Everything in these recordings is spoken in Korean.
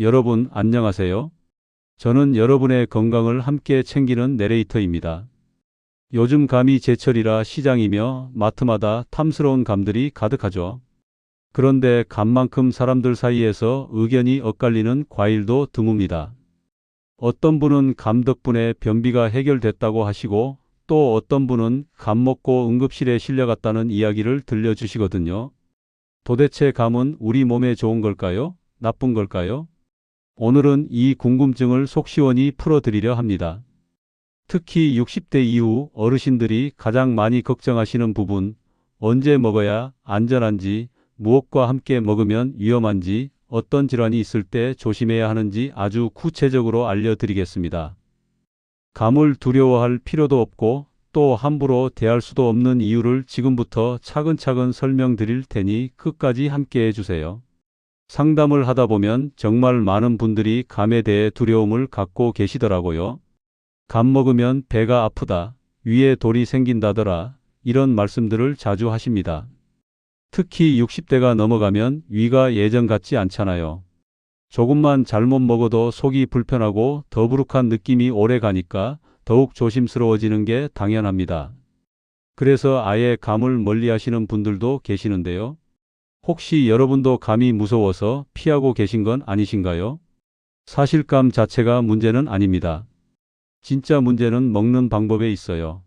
여러분 안녕하세요. 저는 여러분의 건강을 함께 챙기는 내레이터입니다. 요즘 감이 제철이라 시장이며 마트마다 탐스러운 감들이 가득하죠. 그런데 감만큼 사람들 사이에서 의견이 엇갈리는 과일도 드뭅니다. 어떤 분은 감 덕분에 변비가 해결됐다고 하시고 또 어떤 분은 감 먹고 응급실에 실려갔다는 이야기를 들려주시거든요. 도대체 감은 우리 몸에 좋은 걸까요? 나쁜 걸까요? 오늘은 이 궁금증을 속 시원히 풀어드리려 합니다. 특히 60대 이후 어르신들이 가장 많이 걱정하시는 부분, 언제 먹어야 안전한지, 무엇과 함께 먹으면 위험한지, 어떤 질환이 있을 때 조심해야 하는지 아주 구체적으로 알려드리겠습니다. 감을 두려워할 필요도 없고 또 함부로 대할 수도 없는 이유를 지금부터 차근차근 설명드릴 테니 끝까지 함께 해주세요. 상담을 하다 보면 정말 많은 분들이 감에 대해 두려움을 갖고 계시더라고요. 감 먹으면 배가 아프다, 위에 돌이 생긴다더라, 이런 말씀들을 자주 하십니다. 특히 60대가 넘어가면 위가 예전 같지 않잖아요. 조금만 잘못 먹어도 속이 불편하고 더부룩한 느낌이 오래 가니까 더욱 조심스러워지는 게 당연합니다. 그래서 아예 감을 멀리 하시는 분들도 계시는데요. 혹시 여러분도 감이 무서워서 피하고 계신 건 아니신가요? 사실 감 자체가 문제는 아닙니다. 진짜 문제는 먹는 방법에 있어요.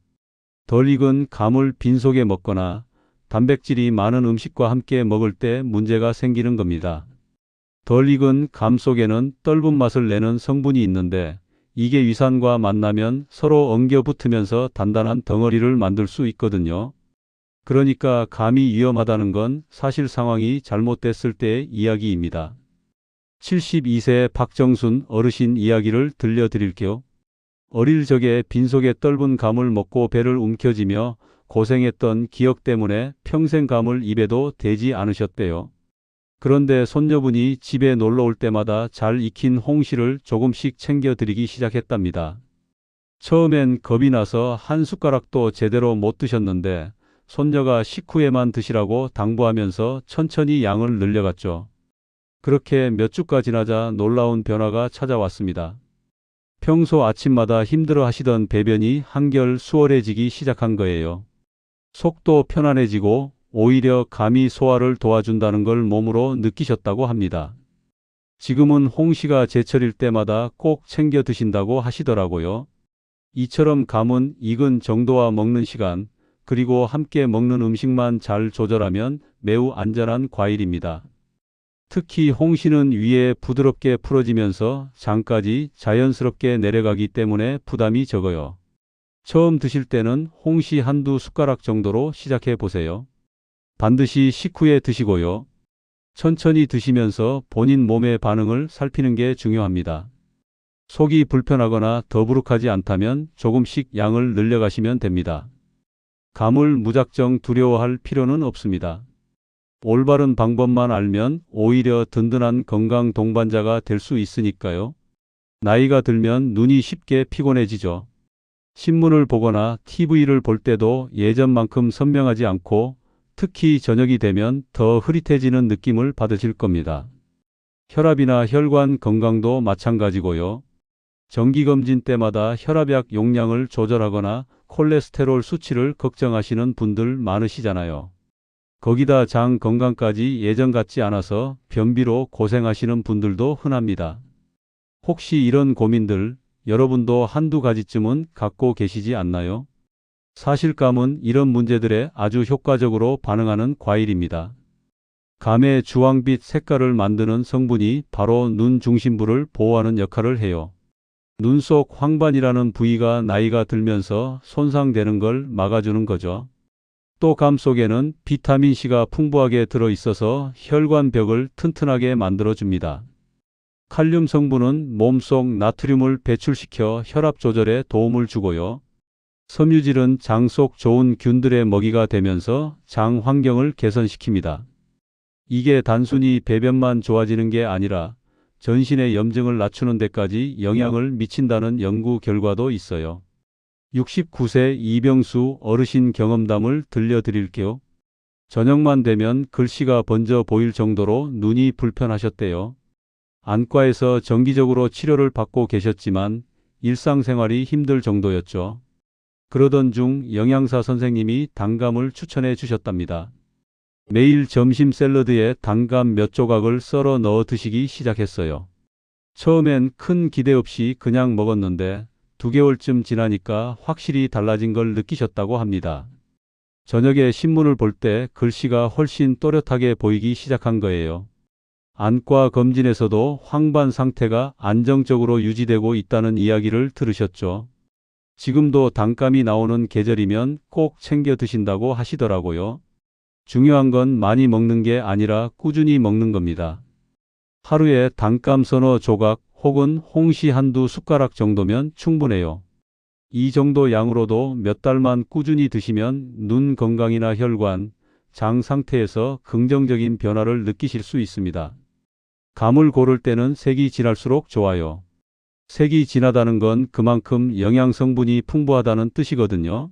덜 익은 감을 빈속에 먹거나 단백질이 많은 음식과 함께 먹을 때 문제가 생기는 겁니다. 덜 익은 감 속에는 떫은 맛을 내는 성분이 있는데 이게 위산과 만나면 서로 엉겨 붙으면서 단단한 덩어리를 만들 수 있거든요. 그러니까 감이 위험하다는 건 사실 상황이 잘못됐을 때의 이야기입니다. 72세 박정순 어르신 이야기를 들려드릴게요. 어릴 적에 빈속에 떫은 감을 먹고 배를 움켜쥐며 고생했던 기억 때문에 평생 감을 입에도 대지 않으셨대요. 그런데 손녀분이 집에 놀러 올 때마다 잘 익힌 홍시를 조금씩 챙겨드리기 시작했답니다. 처음엔 겁이 나서 한 숟가락도 제대로 못 드셨는데 손녀가 식후에만 드시라고 당부하면서 천천히 양을 늘려갔죠. 그렇게 몇 주가 지나자 놀라운 변화가 찾아왔습니다. 평소 아침마다 힘들어 하시던 배변이 한결 수월해지기 시작한 거예요. 속도 편안해지고 오히려 감이 소화를 도와준다는 걸 몸으로 느끼셨다고 합니다. 지금은 홍시가 제철일 때마다 꼭 챙겨 드신다고 하시더라고요. 이처럼 감은 익은 정도와 먹는 시간, 그리고 함께 먹는 음식만 잘 조절하면 매우 안전한 과일입니다. 특히 홍시는 위에 부드럽게 풀어지면서 장까지 자연스럽게 내려가기 때문에 부담이 적어요. 처음 드실 때는 홍시 한두 숟가락 정도로 시작해 보세요. 반드시 식후에 드시고요. 천천히 드시면서 본인 몸의 반응을 살피는 게 중요합니다. 속이 불편하거나 더부룩하지 않다면 조금씩 양을 늘려가시면 됩니다. 감을 무작정 두려워할 필요는 없습니다. 올바른 방법만 알면 오히려 든든한 건강 동반자가 될 수 있으니까요. 나이가 들면 눈이 쉽게 피곤해지죠. 신문을 보거나 TV를 볼 때도 예전만큼 선명하지 않고 특히 저녁이 되면 더 흐릿해지는 느낌을 받으실 겁니다. 혈압이나 혈관 건강도 마찬가지고요. 정기검진 때마다 혈압약 용량을 조절하거나 콜레스테롤 수치를 걱정하시는 분들 많으시잖아요. 거기다 장 건강까지 예전 같지 않아서 변비로 고생하시는 분들도 흔합니다. 혹시 이런 고민들 여러분도 한두 가지쯤은 갖고 계시지 않나요? 사실감은 이런 문제들에 아주 효과적으로 반응하는 과일입니다. 감의 주황빛 색깔을 만드는 성분이 바로 눈 중심부를 보호하는 역할을 해요. 눈속 황반이라는 부위가 나이가 들면서 손상되는 걸 막아주는 거죠. 또 감 속에는 비타민C가 풍부하게 들어있어서 혈관벽을 튼튼하게 만들어줍니다. 칼륨 성분은 몸속 나트륨을 배출시켜 혈압 조절에 도움을 주고요. 섬유질은 장 속 좋은 균들의 먹이가 되면서 장 환경을 개선시킵니다. 이게 단순히 배변만 좋아지는 게 아니라 전신의 염증을 낮추는 데까지 영향을 미친다는 연구 결과도 있어요. 69세 이병수 어르신 경험담을 들려드릴게요. 저녁만 되면 글씨가 번져 보일 정도로 눈이 불편하셨대요. 안과에서 정기적으로 치료를 받고 계셨지만 일상생활이 힘들 정도였죠. 그러던 중 영양사 선생님이 단감을 추천해 주셨답니다. 매일 점심 샐러드에 단감 몇 조각을 썰어 넣어 드시기 시작했어요. 처음엔 큰 기대 없이 그냥 먹었는데 두 개월쯤 지나니까 확실히 달라진 걸 느끼셨다고 합니다. 저녁에 신문을 볼 때 글씨가 훨씬 또렷하게 보이기 시작한 거예요. 안과 검진에서도 황반 상태가 안정적으로 유지되고 있다는 이야기를 들으셨죠. 지금도 단감이 나오는 계절이면 꼭 챙겨 드신다고 하시더라고요. 중요한 건 많이 먹는 게 아니라 꾸준히 먹는 겁니다. 하루에 단감 서너 조각 혹은 홍시 한두 숟가락 정도면 충분해요. 이 정도 양으로도 몇 달만 꾸준히 드시면 눈 건강이나 혈관, 장 상태에서 긍정적인 변화를 느끼실 수 있습니다. 감을 고를 때는 색이 진할수록 좋아요. 색이 진하다는 건 그만큼 영양 성분이 풍부하다는 뜻이거든요.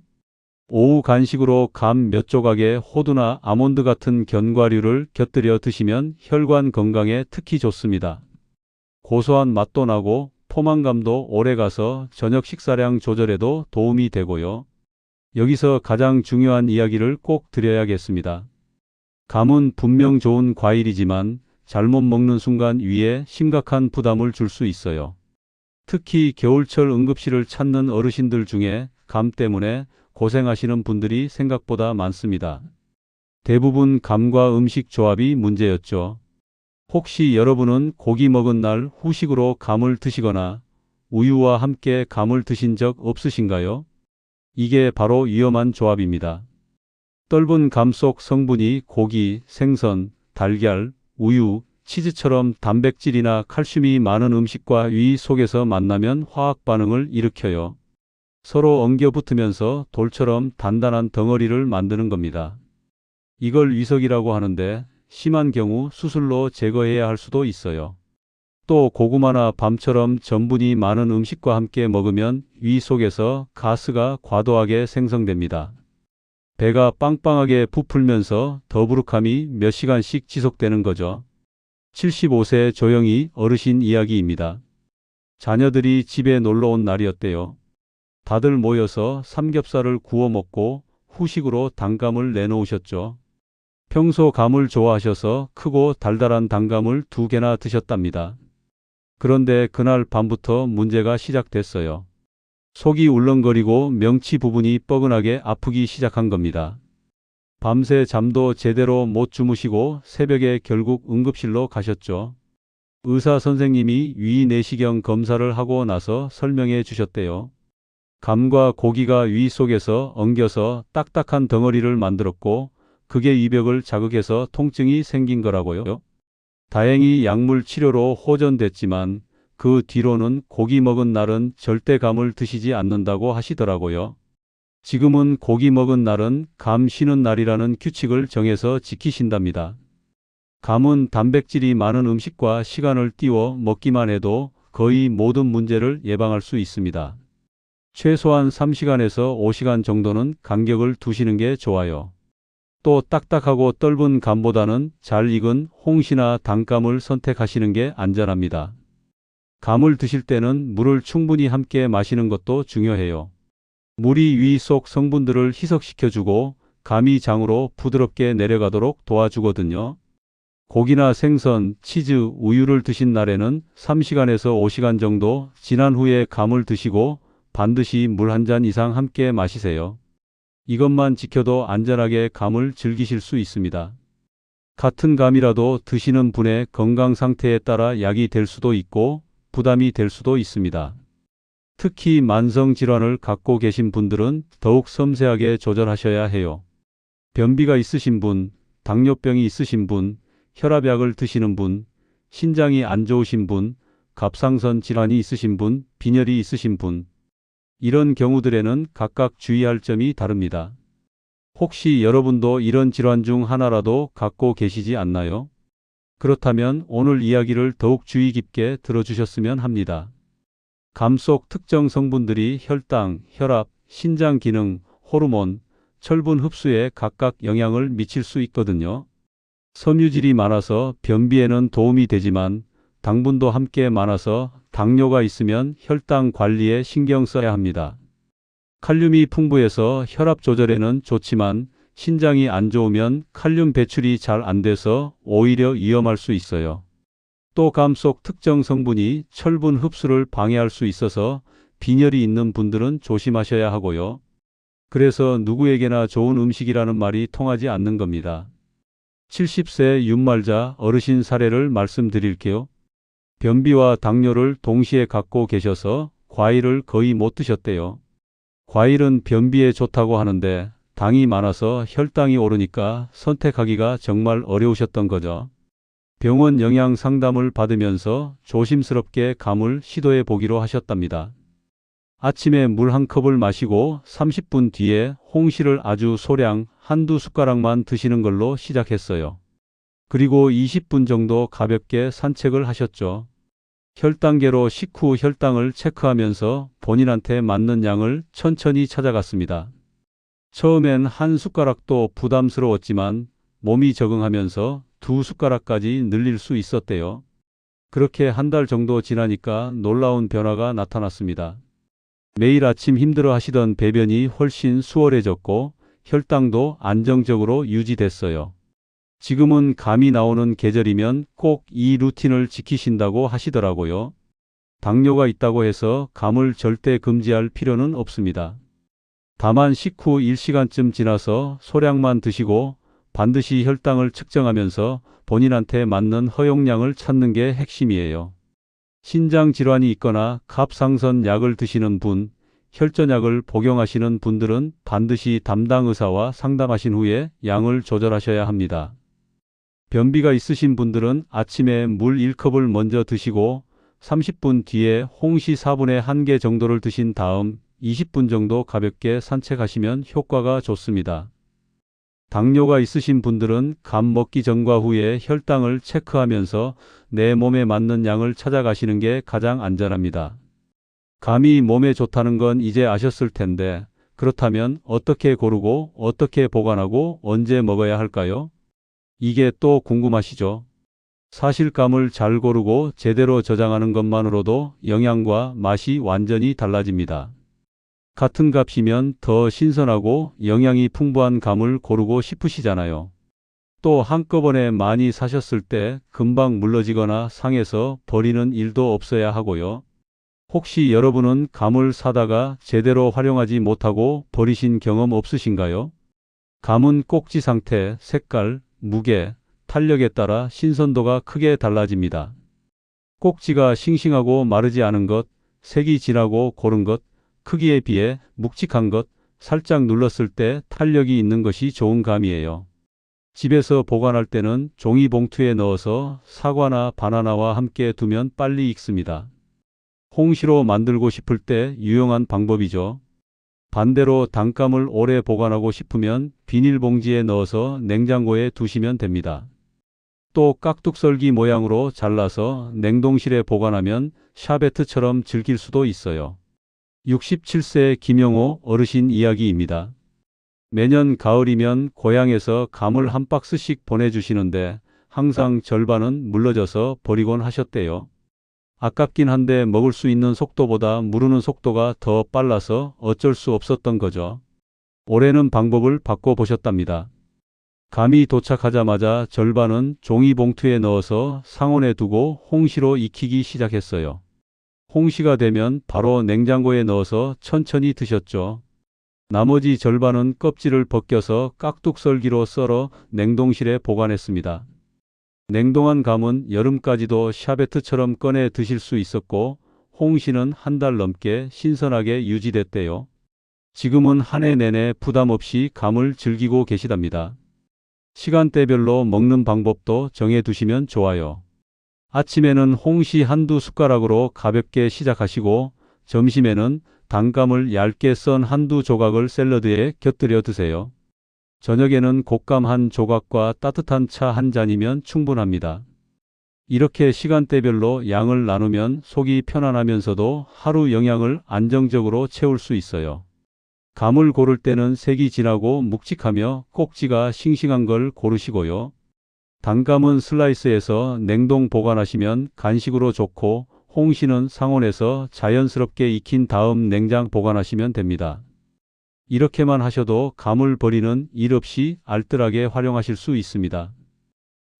오후 간식으로 감 몇 조각에 호두나 아몬드 같은 견과류를 곁들여 드시면 혈관 건강에 특히 좋습니다. 고소한 맛도 나고 포만감도 오래 가서 저녁 식사량 조절에도 도움이 되고요. 여기서 가장 중요한 이야기를 꼭 드려야겠습니다. 감은 분명 좋은 과일이지만 잘못 먹는 순간 위에 심각한 부담을 줄 수 있어요. 특히 겨울철 응급실을 찾는 어르신들 중에 감 때문에 고생하시는 분들이 생각보다 많습니다. 대부분 감과 음식 조합이 문제였죠. 혹시 여러분은 고기 먹은 날 후식으로 감을 드시거나 우유와 함께 감을 드신 적 없으신가요? 이게 바로 위험한 조합입니다. 떫은 감 속 성분이 고기, 생선, 달걀, 우유, 치즈처럼 단백질이나 칼슘이 많은 음식과 위 속에서 만나면 화학 반응을 일으켜요. 서로 엉겨 붙으면서 돌처럼 단단한 덩어리를 만드는 겁니다. 이걸 위석이라고 하는데 심한 경우 수술로 제거해야 할 수도 있어요. 또 고구마나 밤처럼 전분이 많은 음식과 함께 먹으면 위 속에서 가스가 과도하게 생성됩니다. 배가 빵빵하게 부풀면서 더부룩함이 몇 시간씩 지속되는 거죠. 75세 조영희 어르신 이야기입니다. 자녀들이 집에 놀러 온 날이었대요. 다들 모여서 삼겹살을 구워 먹고 후식으로 단감을 내놓으셨죠. 평소 감을 좋아하셔서 크고 달달한 단감을 두 개나 드셨답니다. 그런데 그날 밤부터 문제가 시작됐어요. 속이 울렁거리고 명치 부분이 뻐근하게 아프기 시작한 겁니다. 밤새 잠도 제대로 못 주무시고 새벽에 결국 응급실로 가셨죠. 의사 선생님이 위 내시경 검사를 하고 나서 설명해 주셨대요. 감과 고기가 위 속에서 엉겨서 딱딱한 덩어리를 만들었고 그게 위벽을 자극해서 통증이 생긴 거라고요. 다행히 약물 치료로 호전됐지만 그 뒤로는 고기 먹은 날은 절대 감을 드시지 않는다고 하시더라고요. 지금은 고기 먹은 날은 감 쉬는 날이라는 규칙을 정해서 지키신답니다. 감은 단백질이 많은 음식과 시간을 띄워 먹기만 해도 거의 모든 문제를 예방할 수 있습니다. 최소한 3시간에서 5시간 정도는 간격을 두시는 게 좋아요. 또 딱딱하고 떫은 감보다는 잘 익은 홍시나 단감을 선택하시는 게 안전합니다. 감을 드실 때는 물을 충분히 함께 마시는 것도 중요해요. 물이 위 속 성분들을 희석시켜주고 감이 장으로 부드럽게 내려가도록 도와주거든요. 고기나 생선, 치즈, 우유를 드신 날에는 3시간에서 5시간 정도 지난 후에 감을 드시고 반드시 물 한 잔 이상 함께 마시세요. 이것만 지켜도 안전하게 감을 즐기실 수 있습니다. 같은 감이라도 드시는 분의 건강 상태에 따라 약이 될 수도 있고 부담이 될 수도 있습니다. 특히 만성 질환을 갖고 계신 분들은 더욱 섬세하게 조절하셔야 해요. 변비가 있으신 분, 당뇨병이 있으신 분, 혈압약을 드시는 분, 신장이 안 좋으신 분, 갑상선 질환이 있으신 분, 빈혈이 있으신 분, 이런 경우들에는 각각 주의할 점이 다릅니다. 혹시 여러분도 이런 질환 중 하나라도 갖고 계시지 않나요? 그렇다면 오늘 이야기를 더욱 주의 깊게 들어주셨으면 합니다. 감 속 특정 성분들이 혈당, 혈압, 신장 기능, 호르몬, 철분 흡수에 각각 영향을 미칠 수 있거든요. 섬유질이 많아서 변비에는 도움이 되지만 당분도 함께 많아서 당뇨가 있으면 혈당 관리에 신경 써야 합니다. 칼륨이 풍부해서 혈압 조절에는 좋지만 신장이 안 좋으면 칼륨 배출이 잘 안 돼서 오히려 위험할 수 있어요. 또 감 속 특정 성분이 철분 흡수를 방해할 수 있어서 빈혈이 있는 분들은 조심하셔야 하고요. 그래서 누구에게나 좋은 음식이라는 말이 통하지 않는 겁니다. 70세 윤말자 어르신 사례를 말씀드릴게요. 변비와 당뇨를 동시에 갖고 계셔서 과일을 거의 못 드셨대요. 과일은 변비에 좋다고 하는데 당이 많아서 혈당이 오르니까 선택하기가 정말 어려우셨던 거죠. 병원 영양 상담을 받으면서 조심스럽게 감을 시도해 보기로 하셨답니다. 아침에 물 한 컵을 마시고 30분 뒤에 홍시를 아주 소량 한두 숟가락만 드시는 걸로 시작했어요. 그리고 20분 정도 가볍게 산책을 하셨죠. 혈당계로 식후 혈당을 체크하면서 본인한테 맞는 양을 천천히 찾아갔습니다. 처음엔 한 숟가락도 부담스러웠지만 몸이 적응하면서 두 숟가락까지 늘릴 수 있었대요. 그렇게 한 달 정도 지나니까 놀라운 변화가 나타났습니다. 매일 아침 힘들어 하시던 배변이 훨씬 수월해졌고 혈당도 안정적으로 유지됐어요. 지금은 감이 나오는 계절이면 꼭 이 루틴을 지키신다고 하시더라고요. 당뇨가 있다고 해서 감을 절대 금지할 필요는 없습니다. 다만 식후 1시간쯤 지나서 소량만 드시고 반드시 혈당을 측정하면서 본인한테 맞는 허용량을 찾는 게 핵심이에요. 신장 질환이 있거나 갑상선 약을 드시는 분, 혈전약을 복용하시는 분들은 반드시 담당 의사와 상담하신 후에 양을 조절하셔야 합니다. 변비가 있으신 분들은 아침에 물 1컵을 먼저 드시고 30분 뒤에 홍시 4분의 1개 정도를 드신 다음 20분 정도 가볍게 산책하시면 효과가 좋습니다. 당뇨가 있으신 분들은 감 먹기 전과 후에 혈당을 체크하면서 내 몸에 맞는 양을 찾아가시는 게 가장 안전합니다. 감이 몸에 좋다는 건 이제 아셨을 텐데 그렇다면 어떻게 고르고 어떻게 보관하고 언제 먹어야 할까요? 이게 또 궁금하시죠? 사실 감을 잘 고르고 제대로 저장하는 것만으로도 영양과 맛이 완전히 달라집니다. 같은 값이면 더 신선하고 영양이 풍부한 감을 고르고 싶으시잖아요. 또 한꺼번에 많이 사셨을 때 금방 물러지거나 상해서 버리는 일도 없어야 하고요. 혹시 여러분은 감을 사다가 제대로 활용하지 못하고 버리신 경험 없으신가요? 감은 꼭지 상태, 색깔, 무게, 탄력에 따라 신선도가 크게 달라집니다. 꼭지가 싱싱하고 마르지 않은 것, 색이 진하고 고른 것, 크기에 비해 묵직한 것, 살짝 눌렀을 때 탄력이 있는 것이 좋은 감이에요. 집에서 보관할 때는 종이 봉투에 넣어서 사과나 바나나와 함께 두면 빨리 익습니다. 홍시로 만들고 싶을 때 유용한 방법이죠. 반대로 단감을 오래 보관하고 싶으면 비닐봉지에 넣어서 냉장고에 두시면 됩니다. 또 깍둑썰기 모양으로 잘라서 냉동실에 보관하면 샤베트처럼 즐길 수도 있어요. 67세 김영호 어르신 이야기입니다. 매년 가을이면 고향에서 감을 한 박스씩 보내주시는데 항상 절반은 물러져서 버리곤 하셨대요. 아깝긴 한데 먹을 수 있는 속도보다 무르는 속도가 더 빨라서 어쩔 수 없었던 거죠. 올해는 방법을 바꿔보셨답니다. 감이 도착하자마자 절반은 종이봉투에 넣어서 상온에 두고 홍시로 익히기 시작했어요. 홍시가 되면 바로 냉장고에 넣어서 천천히 드셨죠. 나머지 절반은 껍질을 벗겨서 깍둑썰기로 썰어 냉동실에 보관했습니다. 냉동한 감은 여름까지도 샤베트처럼 꺼내 드실 수 있었고 홍시는 한 달 넘게 신선하게 유지됐대요. 지금은 한 해 내내 부담 없이 감을 즐기고 계시답니다. 시간대별로 먹는 방법도 정해 두시면 좋아요. 아침에는 홍시 한두 숟가락으로 가볍게 시작하시고 점심에는 단감을 얇게 썬 한두 조각을 샐러드에 곁들여 드세요. 저녁에는 곶감 한 조각과 따뜻한 차 한 잔이면 충분합니다. 이렇게 시간대별로 양을 나누면 속이 편안하면서도 하루 영양을 안정적으로 채울 수 있어요. 감을 고를 때는 색이 진하고 묵직하며 꼭지가 싱싱한 걸 고르시고요. 단감은 슬라이스해서 냉동 보관하시면 간식으로 좋고 홍시는 상온에서 자연스럽게 익힌 다음 냉장 보관하시면 됩니다. 이렇게만 하셔도 감을 버리는 일 없이 알뜰하게 활용하실 수 있습니다.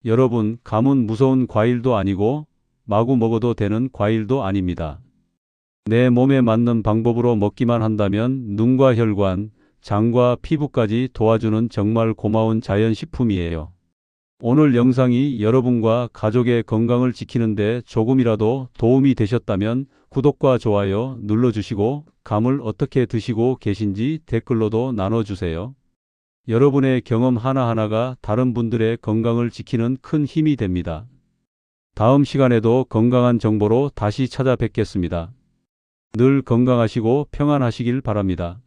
여러분, 감은 무서운 과일도 아니고 마구 먹어도 되는 과일도 아닙니다. 내 몸에 맞는 방법으로 먹기만 한다면 눈과 혈관, 장과 피부까지 도와주는 정말 고마운 자연식품이에요. 오늘 영상이 여러분과 가족의 건강을 지키는데 조금이라도 도움이 되셨다면 구독과 좋아요 눌러주시고 감을 어떻게 드시고 계신지 댓글로도 나눠주세요. 여러분의 경험 하나하나가 다른 분들의 건강을 지키는 큰 힘이 됩니다. 다음 시간에도 건강한 정보로 다시 찾아뵙겠습니다. 늘 건강하시고 평안하시길 바랍니다.